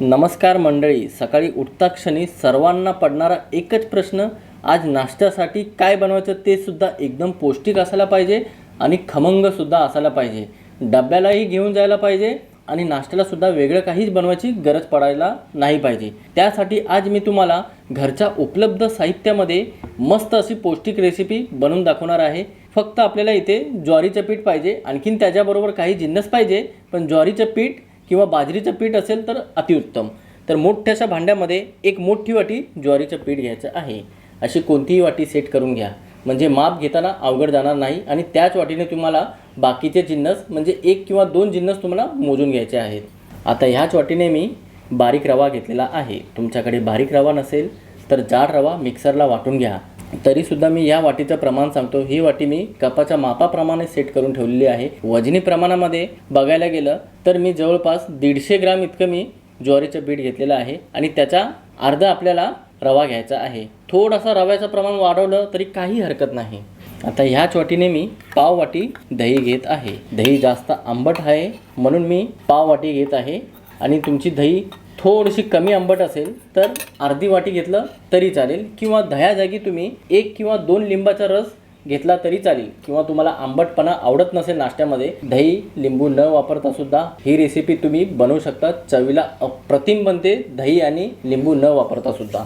नमस्कार मंडळी सकाळी उठता क्षणी सर्वांना पडणारा एकच प्रश्न आज नाश्त्यासाठी काय बनवायचं ते सुद्धा एकदम पौष्टिक असायला पाहिजे आणि खमंगसुद्धा असायला पाहिजे. डब्यालाही घेऊन जायला पाहिजे आणि नाश्त्याला सुद्धा वेगळं काहीच बनवायची गरज पडायला नाही पाहिजे. त्यासाठी आज मी तुम्हाला घरच्या उपलब्ध साहित्यामध्ये मस्त अशी पौष्टिक रेसिपी बनवून दाखवणार आहे. फक्त आपल्याला इथे ज्वारीचं पीठ पाहिजे आणखीन त्याच्याबरोबर काही जिन्नस पाहिजे पण ज्वारीचं पीठ किंवा बाजरीचं पीठ असेल तर अतिउत्तम. तर मोठ्याशा भांड्यामध्ये एक मोठी वाटी ज्वारीचं पीठ घ्यायचं आहे. अशी कोणतीही वाटी सेट करून घ्या. म्हणजे माप घेताना अवघड जाणार नाही आणि त्याच वाटीने तुम्हाला बाकीचे जिन्नस म्हणजे एक किंवा दोन जिन्नस तुम्हाला मोजून घ्यायचे आहेत. आता ह्याच वाटीने मी बारीक रवा घेतलेला आहे. तुमच्याकडे बारीक रवा नसेल तर जाड रवा मिक्सरला वाटून घ्या. तरीसुद्धा मी या वाटीचं प्रमाण सांगतो. ही वाटी मी कपाच्या मापाप्रमाणे सेट करून ठेवलेली आहे. वजनी प्रमाणामध्ये बघायला गेलं तर मी जवळपास दीडशे ग्राम इतकं मी ज्वारीचं पीठ घेतलेलं आहे आणि त्याचा अर्धा आपल्याला रवा घ्यायचा आहे. थोडासा रव्याचं प्रमाण वाढवलं तरी काही हरकत नाही. आता ह्याच वाटीने मी पाव वाटी दही घेत आहे. दही जास्त आंबट आहे म्हणून मी पाव वाटी घेत आहे आणि तुमची दही थोडीशी कमी आंबट असेल तर अर्धी वाटी घेतलं तरी चालेल किंवा दह्या जागी तुम्ही एक किंवा दोन लिंबाचा रस घेतला तरी चालेल किंवा तुम्हाला आंबटपणा आवडत नसेल नाश्त्यामध्ये दही लिंबू न वापरता सुद्धा ही रेसिपी तुम्ही बनवू शकता. चवीला अप्रतिम बनते दही आणि लिंबू न वापरता सुद्धा.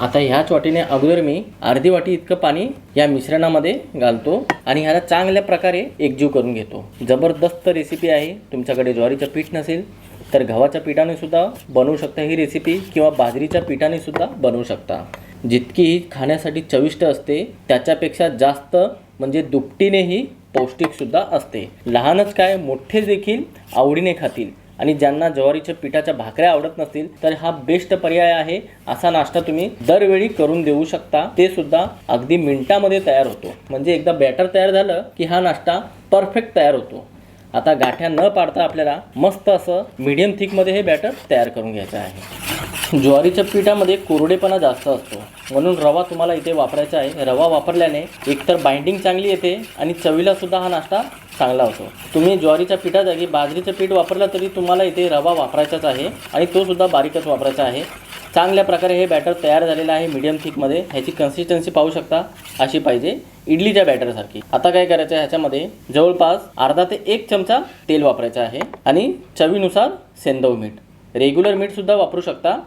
आता ह्याच वाटीने अगोदर मी अर्धी वाटी इतकं पाणी या मिश्रणामध्ये घालतो आणि ह्याला चांगल्या प्रकारे एकजीव करून घेतो. जबरदस्त रेसिपी आहे. तुमच्याकडे ज्वारीचं पीठ नसेल तर गव्हाच्या पिठाने सुद्धा बनवू शकता ही रेसिपी किंवा बाजरीच्या पिठाने सुद्धा बनवू शकता. जितकी ही खाण्यासाठी चविष्ट असते त्याच्यापेक्षा जास्त म्हणजे दुपटीनेही पौष्टिकसुद्धा असते. लहानच काय मोठे देखील आवडीने खातील. आणि ज्यांना ज्वारीच्या पिठाच्या भाकऱ्या आवडत नसतील तर हा बेस्ट पर्याय आहे असा नाश्ता तुम्ही दरवेळी करून देऊ शकता. ते सुद्धा अगदी मिनिटामध्ये तयार होतो. म्हणजे एकदा बॅटर तयार झालं की हा नाश्ता परफेक्ट तयार होतो. आता गाठ्या न पाडता आपल्याला मस्त असं मीडियम थिकमध्ये हे बॅटर तयार करून घ्यायचं आहे. ज्वारीच्या पिठामध्ये कोरडेपणा जास्त असतो. म्हणून रवा तुम्हाला इथे वापरायचा आहे. रवा वापरल्याने एकतर बाइंडिंग चांगली येते आणि चवीला सुद्धा हा नाश्ता चांगला होतो. तुम्ही ज्वारीच्या पिठाजागी बाजरीचं पीठ वापरलं तरी तुम्हाला इथे रवा वापरायचाच आहे आणि तो सुद्धा बारीकच वापरायचा आहे. चांगल्या प्रकारे हे बॅटर तयार झालेलं आहे मीडियम थिकमध्ये ह्याची कन्सिस्टन्सी पाहू शकता अशी पाहिजे इडलीच्या बॅटरसारखी आता काय करायचं आहे ह्याच्यामध्ये? जवळपास अर्धा ते एक चमचा तेल वापरायचं आहे आणि चवीनुसार सेंदव मीठ. रेग्युलर मीठसुद्धा वापरू शकता.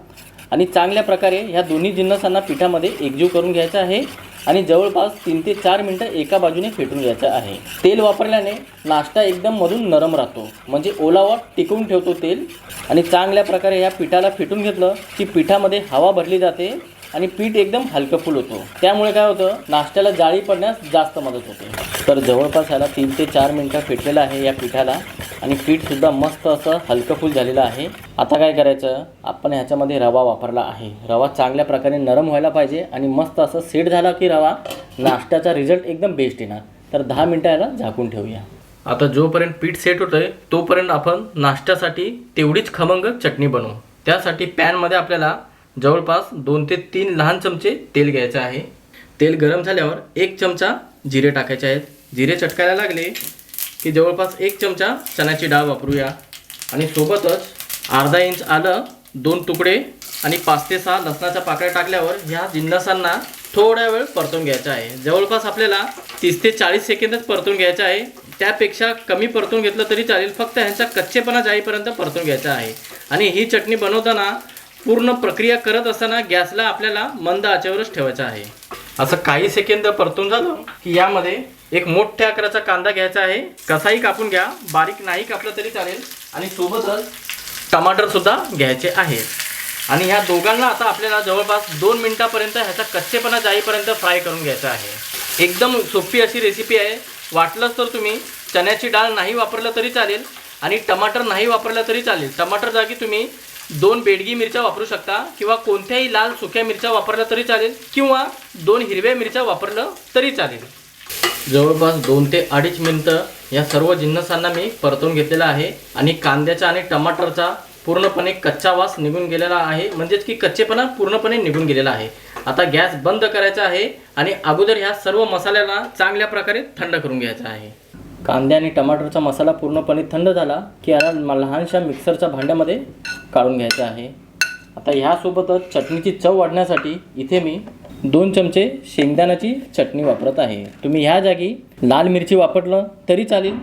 आणि चांगल्या प्रकारे ह्या दोन्ही जिन्नसांना पिठामध्ये एकजीव करून घ्यायचं आहे आणि जवळपास तीन ते चार मिनटं एका बाजूने फेटून घ्यायचं आहे. तेल वापरल्याने नाश्ता एकदम मधून नरम राहतो. म्हणजे ओलावा टिकवून ठेवतो तेल. आणि चांगल्या प्रकारे या पिठाला फेटून घेतलं की पिठामध्ये हवा भरली जाते. आणि पीठ एकदम हलकं फुल होतो. त्यामुळे काय होतं नाश्त्याला जाळी पडण्यास जास्त मदत होते. तर जवळपास ह्याला तीन ते चार मिनटं फेटलेलं आहे या पिठाला आणि पीठसुद्धा मस्त असं हलकं फुल झालेलं आहे. आता काय करायचं आपण ह्याच्यामध्ये रवा वापरला आहे. रवा चांगल्या प्रकारे नरम व्हायला पाहिजे आणि मस्त असं सेट झाला की रवा नाश्त्याचा रिझल्ट एकदम बेस्ट येणार. तर दहा मिनटं याला झाकून ठेवूया. आता जोपर्यंत पीठ सेट होतं आहे तोपर्यंत आपण नाश्त्यासाठी तेवढीच खमंग चटणी बनवू. त्यासाठी पॅनमध्ये आपल्याला जवळपास दोन ते तीन लहान चमचे तेल घ्यायचं आहे. तेल गरम झाल्यावर एक चमचा जिरे टाकायचे आहेत. जिरे चटकायला लागले की जवळपास एक चमचा चण्याची डाळ वापरूया. आणि सोबतच अर्धा इंच आलं दोन तुकडे आणि पाच ते सहा लसणाच्या पाकळ्या टाकल्यावर ह्या जिन्नसांना थोड्या वेळ परतून घ्यायचा आहे. जवळपास आपल्याला तीस ते चाळीस सेकंदच परतून घ्यायचं आहे. त्यापेक्षा कमी परतून घेतलं तरी चालेल. फक्त ह्यांचा कच्चेपणा जाईपर्यंत परतून घ्यायचा आहे. आणि ही चटणी बनवताना पूर्ण प्रक्रिया करत असताना गॅसला आपल्याला मंद आचेवरच ठेवायचा आहे. असं काही सेकंद परतून झालं की यामध्ये एक मोठ्या आकाराचा कांदा घ्यायचा आहे. कसाही कापून घ्या बारीक नाही कापलं तरी चालेल आणि सोबतच टमाटर सुद्धा घ्यायचे आहेत. आणि ह्या दोघांना आता आपल्याला जवळपास दोन मिनिटापर्यंत ह्याचा कच्चेपणा जाईपर्यंत फ्राय करून घ्यायचा आहे. एकदम सोपी अशी रेसिपी आहे. वाटलंच तर तुम्ही चण्याची डाळ नाही वापरलं तरी चालेल आणि टमाटर नाही वापरलं तरी चालेल. टमाटर जागी तुम्ही दोन बेडगी मिरच्या वापरू शकता किंवा कोणत्याही लाल सुक्या मिरच्या वापरल्या तरी चालेल किंवा दोन हिरव्या मिरच्या वापरलं तरी चालेल. जवळपास दोन ते अडीच मिनटं या सर्व जिन्नसांना मी परतून घेतलेला आहे आणि कांद्याचा आणि टमाटरचा पूर्णपणे कच्चा वास निघून गेलेला आहे. म्हणजेच की कच्चेपणा पूर्णपणे निघून गेलेला आहे. आता गॅस बंद करायचा आहे आणि अगोदर ह्या सर्व मसाल्याला चांगल्या प्रकारे थंड करून घ्यायचा आहे. कांदे आणि टमाटरचा मसाला पूर्णपणे थंड झाला की याला लहानशा मिक्सरच्या भांड्यामध्ये काढून घ्यायचा आहे. आता ह्यासोबतच चटणीची चव वाढण्यासाठी इथे मी दोन चमचे शेंगदाण्याची चटणी वापरत आहे. तुम्ही ह्या जागी लाल मिरची वापरलं तरी चालेल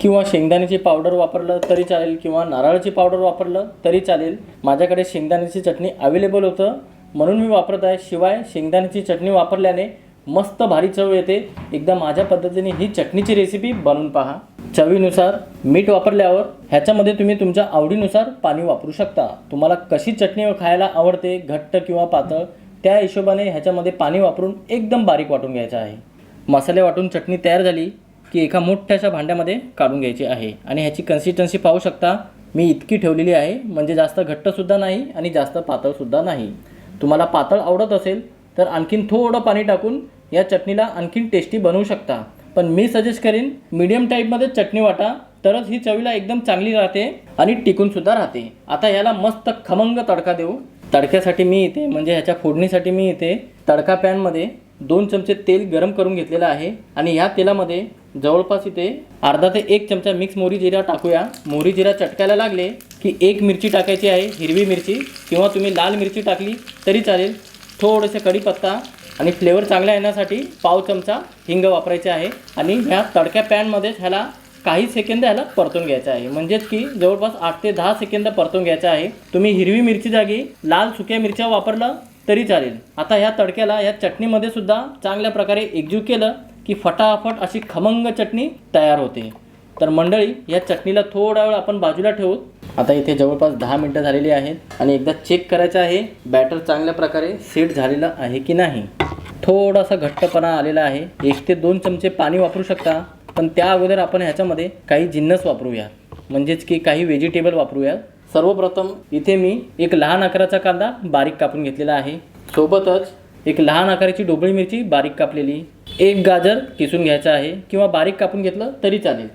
किंवा शेंगदाण्याची पावडर वापरलं तरी चालेल किंवा नारळाची पावडर वापरलं तरी चालेल. माझ्याकडे शेंगदाण्याची चटणी अवेलेबल होतं. म्हणून मी वापरत आहे. शिवाय शेंगदाण्याची चटणी वापरल्याने मस्त भारी चव येते. एकदा माझ्या पद्धतीने ही चटणीची रेसिपी बनवून पहा. चवीनुसार मीठ वापरल्यावर ह्याच्यामध्ये तुम्ही तुमच्या आवडीनुसार पाणी वापरू शकता. तुम्हाला कशी चटणी खायला आवडते घट्ट किंवा पातळ त्या हिशोबाने ह्याच्यामध्ये पाणी वापरून एकदम बारीक वाटून घ्यायचं आहे. मसाले वाटून चटणी तयार झाली की एका मोठ्याशा भांड्यामध्ये काढून घ्यायची आहे. आणि ह्याची कन्सिस्टन्सी पाहू शकता मी इतकी ठेवलेली आहे म्हणजे जास्त घट्टसुद्धा नाही आणि जास्त पातळसुद्धा नाही. तुम्हाला पातळ आवडत असेल तर आणखीन थोडं पाणी टाकून या चटणीला आणखीन टेस्टी बनवू शकता. पण मी सजेस्ट करेन मीडियम टाईपमध्ये चटणी वाटा तरच ही चवीला एकदम चांगली राहते आणि टिकूनसुद्धा राहते. आता याला मस्त खमंग तडका देऊ. तडक्यासाठी मी इथे म्हणजे ह्याच्या फोडणीसाठी मी इथे तडका पॅनमध्ये दोन चमचे तेल गरम करून घेतलेलं आहे आणि ह्या तेलामध्ये जवळपास इथे अर्धा ते एक चमचा मिक्स मोहरी जिरा टाकूया. मोहरी जिरा चटकायला लागले की एक मिरची टाकायची आहे हिरवी मिरची किंवा तुम्ही लाल मिरची टाकली तरी चालेल. थोडेसे कढीपत्ता आणि फ्लेवर चांगला येण्यासाठी पाव चमचा हिंग वापरायचे आहे. आणि ह्या तडक्या पॅनमध्येच ह्याला काही सेकंद ह्याला परतून घ्यायचं आहे. म्हणजेच की जवळपास आठ ते दहा सेकंद परतून घ्यायचं आहे. तुम्ही हिरवी मिरची जागी लाल सुक्या मिरच्या वापरलं तरी चालेल. आता ह्या तडक्याला ह्या चटणीमध्ये सुद्धा चांगल्या प्रकारे एकजीव केलं की फटाफट अशी खमंग चटणी तयार होते. तर मंडळी या चटणीला थोडा वेळ आपण बाजूला ठेवू आता इथे जवळपास दहा मिनटं झालेली आहेत आणि एकदा चेक करायचं आहे बॅटर चांगल्या प्रकारे सेट झालेलं आहे की नाही. थोडासा घट्टपणा आलेला आहे. एक ते दोन चमचे पाणी वापरू शकता पण त्या अगोदर आपण ह्याच्यामध्ये काही जिन्नस वापरूया. म्हणजेच की काही व्हेजिटेबल वापरूया. सर्वप्रथम इथे मी एक लहान आकाराचा कांदा बारीक कापून घेतलेला आहे. सोबतच एक लहान आकाराची ढोबळी मिरची बारीक कापलेली. एक गाजर किसून घ्यायचं आहे किंवा बारीक कापून घेतलं तरी चालेल.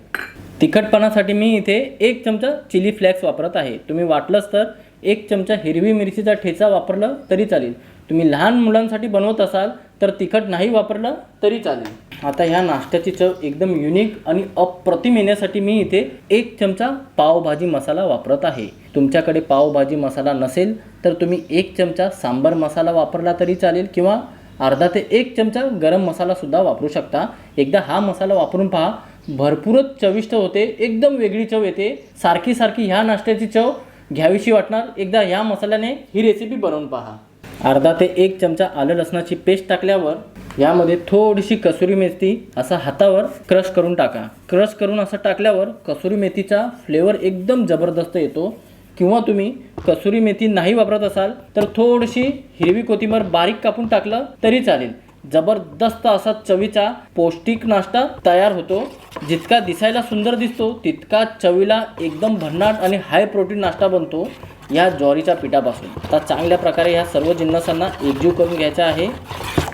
तिखटपणासाठी मी इथे एक चमचा चिली फ्लेक्स वापरत आहे. तुम्ही वाटलंच तर एक चमचा हिरवी मिरचीचा ठेचा वापरलं तरी चालेल. तुम्ही लहान मुलांसाठी बनवत असाल तर तिखट नाही वापरलं तरी चालेल. आता ह्या नाश्त्याची चव एकदम युनिक आणि अप्रतिम येण्यासाठी मी इथे एक चमचा पावभाजी मसाला वापरत आहे. तुमच्याकडे पावभाजी मसाला नसेल तर तुम्ही एक चमचा सांबर मसाला वापरला तरी चालेल किंवा अर्धा ते एक चमचा गरम मसालासुद्धा वापरू शकता. एकदा हा मसाला वापरून पहा. भरपूरच चविष्ट होते. एकदम वेगळी चव येते. सारखी सारखी ह्या नाश्त्याची चव घ्यावीशी वाटणार. एकदा ह्या मसाल्याने ही रेसिपी बनवून पहा. अर्धा ते एक चमचा आलं लसणाची पेस्ट टाकल्यावर यामध्ये थोडीशी कसुरी मेथी असा हातावर क्रश करून टाका. क्रश करून असं टाकल्यावर कसुरी मेथीचा फ्लेवर एकदम जबरदस्त येतो. किंवा तुम्ही कसुरी मेथी नाही वापरत असाल तर थोडीशी हिरवी कोथिंबीर बारीक कापून टाकलं तरी चालेल. जबरदस्त असा चवीचा पौष्टिक नाश्ता तयार होतो. जितका दिसायला सुंदर दिसतो तितका चवीला एकदम भन्नाट आणि हाय प्रोटीन नाश्ता बनतो या ज्वारीच्या पिठापासून. आता चांगल्या प्रकारे ह्या सर्व जिन्नसांना एकजीव करून घ्यायचा आहे.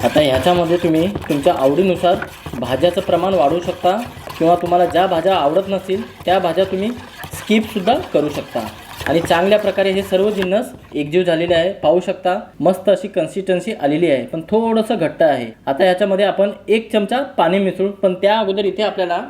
आता ह्याच्यामध्ये तुम्ही तुमच्या आवडीनुसार भाज्याचं प्रमाण वाढवू शकता किंवा तुम्हाला ज्या भाज्या आवडत नसतील त्या भाज्या तुम्ही स्किपसुद्धा करू शकता. आणि चांगल्या प्रकारे हे सर्व जिन्नस एकजीव झालेले आहे. पाहू शकता मस्त अशी कन्सिस्टन्सी आलेली आहे. पण थोडंसं घट्ट आहे. आता याच्यामध्ये आपण एक चमचा पाणी मिसळू. पण त्या अगोदर इथे आपल्याला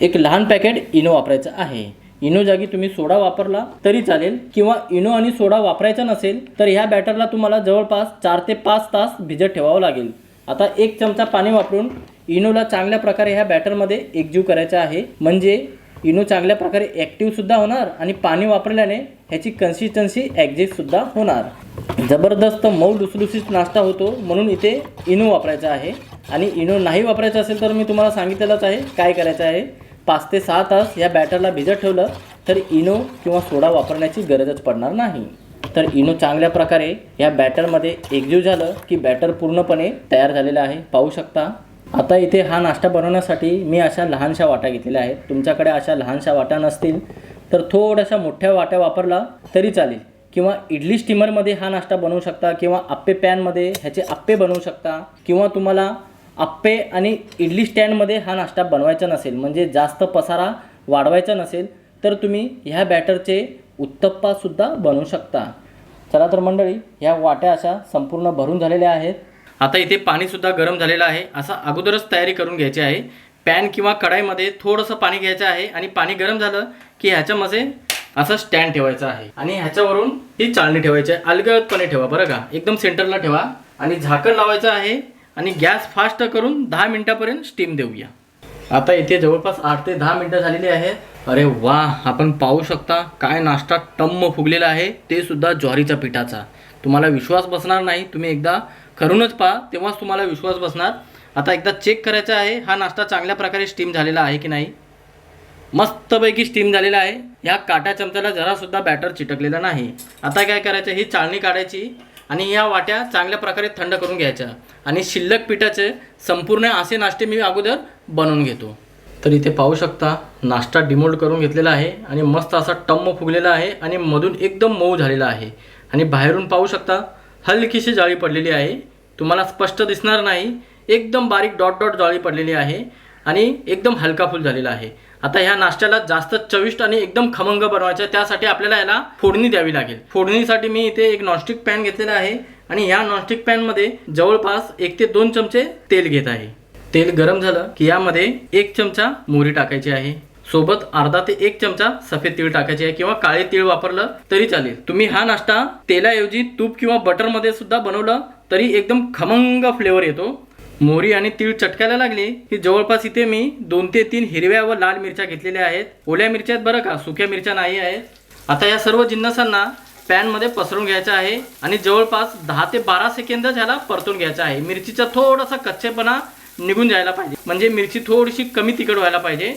एक लहान पॅकेट इनो वापरायचं आहे. इनो जागी तुम्ही सोडा वापरला तरी चालेल. किंवा इनो आणि सोडा वापरायचा नसेल तर ह्या बॅटरला तुम्हाला जवळपास चार ते पाच तास भिजत ठेवावं लागेल. आता एक चमचा पाणी वापरून इनोला चांगल्या प्रकारे ह्या बॅटरमध्ये एकजीव करायचा आहे. म्हणजे इनो चांगल्या प्रकारे ॲक्टिव्हसुद्धा होणार आणि पाणी वापरल्याने ह्याची कन्सिस्टन्सी ॲक्झिटसुद्धा होणार. जबरदस्त मऊ लुसलुसीत नाश्ता होतो म्हणून इथे इनो वापरायचा आहे. आणि इनो नाही वापरायचा असेल तर मी तुम्हाला सांगितलेलंच आहे काय करायचं आहे. पाच ते सहा तास या बॅटरला भिजत ठेवलं तर इनो किंवा सोडा वापरण्याची गरजच पडणार नाही. तर इनो चांगल्या प्रकारे या बॅटरमध्ये एकजीव झालं की बॅटर पूर्णपणे तयार झालेलं आहे. पाहू शकता. आता इथे हा नाश्ता बनवण्यासाठी मी अशा लहानशा वाट्या घेतलेल्या आहेत. तुमच्याकडे अशा लहानशा वाट्या नसतील तर थोड्याशा मोठ्या वाट्या वापरला तरी चालेल. किंवा इडली स्टीमरमध्ये हा नाश्ता बनवू शकता किंवा आप्पे पॅनमध्ये ह्याचे आप्पे बनवू शकता. किंवा तुम्हाला आप्पे आणि इडली स्टँडमध्ये हा नाश्ता बनवायचा नसेल म्हणजे जास्त पसारा वाढवायचा नसेल तर तुम्ही ह्या बॅटरचे उत्तप्पासुद्धा बनवू शकता. चला तर मंडळी ह्या वाट्या अशा संपूर्ण भरून झालेल्या आहेत. आता इथे पाणीसुद्धा गरम झालेलं आहे. असा अगोदरच तयारी करून घ्यायची आहे. पॅन किंवा कढाईमध्ये थोडंसं पाणी घ्यायचं आहे आणि पाणी गरम झालं की ह्याच्यामध्ये असं स्टँड ठेवायचं आहे. आणि ह्याच्यावरून ही चाळणी ठेवायची आहे. अलगदपणे ठेवा बरं का? एकदम सेंटरला ठेवा आणि झाकण लावायचं आहे आणि गॅस फास्ट करून दहा मिनटापर्यंत स्टीम देऊया. आता इथे जवळपास आठ ते दहा मिनटं झालेली आहे. अरे वा आपण पाहू शकता काय नाश्ता टम्म फुगलेला आहे. ते सुद्धा ज्वारीच्या पिठाचा. तुम्हाला विश्वास बसणार नाही तुम्ही एकदा करूनच पहा तेव्हाच तुम्हाला विश्वास बसणार. आता एकदा चेक करायचा आहे हा नाश्ता चांगल्या प्रकारे स्टीम झालेला आहे की नाही? मस्तपैकी स्टीम झालेला आहे. ह्या काट्या चमच्याला जरासुद्धा बॅटर चिटकलेला नाही. आता काय करायचं ही चाळणी काढायची आणि या वाट्या चांगल्या प्रकारे थंड करून घ्यायच्या. आणि शिल्लक पिठाचे संपूर्ण असे नाश्ते मी अगोदर बनवून घेतो. तर इथे पाहू शकता नाश्ता डिमोल्ड करून घेतलेला आहे आणि मस्त असा टम्म फुगलेला आहे आणि मधून एकदम मऊ झालेला आहे. आणि बाहेरून पाहू शकता हलकीशी जाळी पडलेली आहे. तुम्हाला स्पष्ट दिसणार नाही. एकदम बारीक डॉट डॉट जाळी पडलेली आहे आणि एकदम हलका फुल झालेला आहे. आता ह्या नाश्त्याला जास्त चविष्ट आणि एकदम खमंग बनवायचा आहे त्यासाठी आपल्याला याला फोडणी द्यावी लागेल. फोडणीसाठी मी इथे एक नॉनस्टिक पॅन घेतलेला आहे आणि ह्या नॉनस्टिक पॅनमध्ये जवळपास एक ते दोन चमचे तेल घेत आहे. तेल गरम झालं की यामध्ये एक चमचा मोहरी टाकायची आहे. सोबत अर्धा ते एक चमचा सफेद तीळ टाकायचे आहे किंवा काळे तीळ वापरलं तरी चालेल. तुम्ही हा नाश्ता तेलाऐवजी तूप किंवा बटरमध्ये सुद्धा बनवलं तरी एकदम खमंग फ्लेवर येतो. मोहरी आणि तीळ चटकायला लागली की जवळपास इथे मी दोन ते तीन हिरव्या व लाल मिरच्या घेतलेल्या आहेत. ओल्या मिरच्या आहेत बरं का? सुक्या मिरच्या नाही आहेत. आता या सर्व जिन्नसांना पॅनमध्ये पसरून घ्यायचं आहे आणि जवळपास दहा ते बारा सेकंद ह्याला परतून घ्यायचं आहे. मिरचीचा थोडासा कच्चेपणा निघून जायला पाहिजे. म्हणजे मिरची थोडीशी कमी तिखट व्हायला पाहिजे.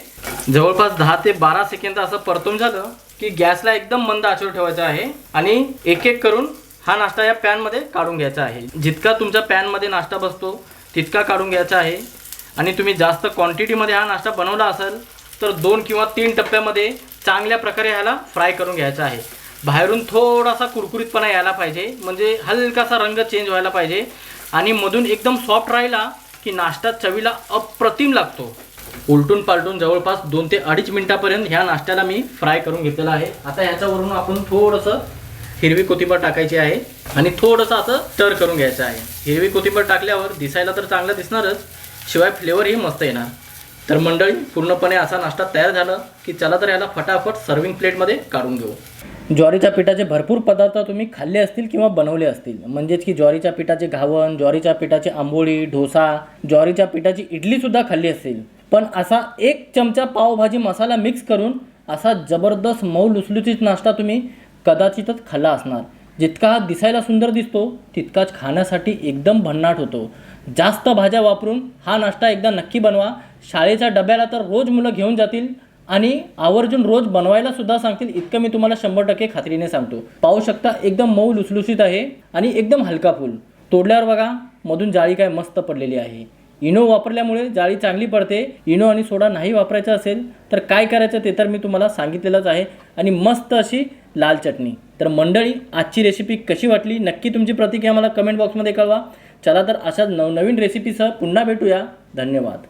जवळपास दहा ते बारा सेकंद असं परतून झालं की गॅसला एकदम मंद आचर ठेवायचा आहे आणि एक एक करून हा नाश्ता या पॅनमध्ये काढून घ्यायचा आहे. जितका तुमच्या पॅनमध्ये नाश्ता बसतो तितका काढून घ्यायचा आहे. आणि तुम्ही जास्त क्वांटिटीमध्ये हा नाश्ता बनवला असेल तर दोन किंवा तीन टप्प्यामध्ये चांगल्या प्रकारे ह्याला फ्राय करून घ्यायचा आहे. बाहेरून थोडासा कुरकुरीतपणा यायला पाहिजे. म्हणजे हलकासा रंग चेंज व्हायला पाहिजे. आणि मधून एकदम सॉफ्ट राहिला की नाश्ता चवीला अप्रतिम लागतो. उलटून पालटून जवळपास दोन ते अडीच मिनटापर्यंत ह्या नाश्त्याला मी फ्राय करून घेतलेला आहे. आता ह्याच्यावरून आपण थोडंसं हिरवी कोथिंबर टाकायची आहे आणि थोडंसं असं स्टर करून घ्यायचं आहे. हिरवी कोथिंबर टाकल्यावर दिसायला तर चांगलं दिसणारच शिवाय फ्लेवरही मस्त येणार. तर मंडळी पूर्णपणे असा नाश्ता तयार झाला की चला तर याला फटाफट सर्विंग प्लेटमध्ये काढून घेऊ. ज्वारीच्या पिठाचे भरपूर पदार्थ तुम्ही खाल्ले असतील किंवा बनवले असतील. म्हणजेच की ज्वारीच्या पिठाचे घावण ज्वारीच्या पिठाची आंबोळी डोसा ज्वारीच्या पिठाची इडलीसुद्धा खाल्ली असेल. पण असा एक चमचा पावभाजी मसाला मिक्स करून असा जबरदस्त मऊ लुसलुसीत नाश्ता तुम्ही कदाचितच खाल्ला असणार. जितका हा दिसायला सुंदर दिसतो तितकाच खाण्यासाठी एकदम भन्नाट होतो. जास्त भाज्या वापरून हा नाश्ता एकदा नक्की बनवा. शाळेच्या डब्याला तर रोज मुलं घेऊन जातील आणि आवर्जून रोज बनवायला सुद्धा सांगतील इतकं मी तुम्हाला शंभर टक्के खात्रीने सांगतो. पाहू शकता एकदम मऊ लुसलुसीत आहे आणि एकदम हलका फूल. तोडल्यावर बघा मधून जाळी काय मस्त पडलेली आहे. इनो वापरल्यामुळे जाळी चांगली पडते. इनो आणि सोडा नाही वापरायचा असेल तर काय करायचं ते तर मी तुम्हाला सांगितलेलंच आहे. आणि मस्त अशी लाल चटणी. तर मंडळी आजची रेसिपी कशी वाटली? नक्की तुमची प्रतिक्रिया मला कमेंट बॉक्समध्ये कळवा. चला तर अशाच नवनवीन रेसिपीसह पुन्हा भेटूया. धन्यवाद.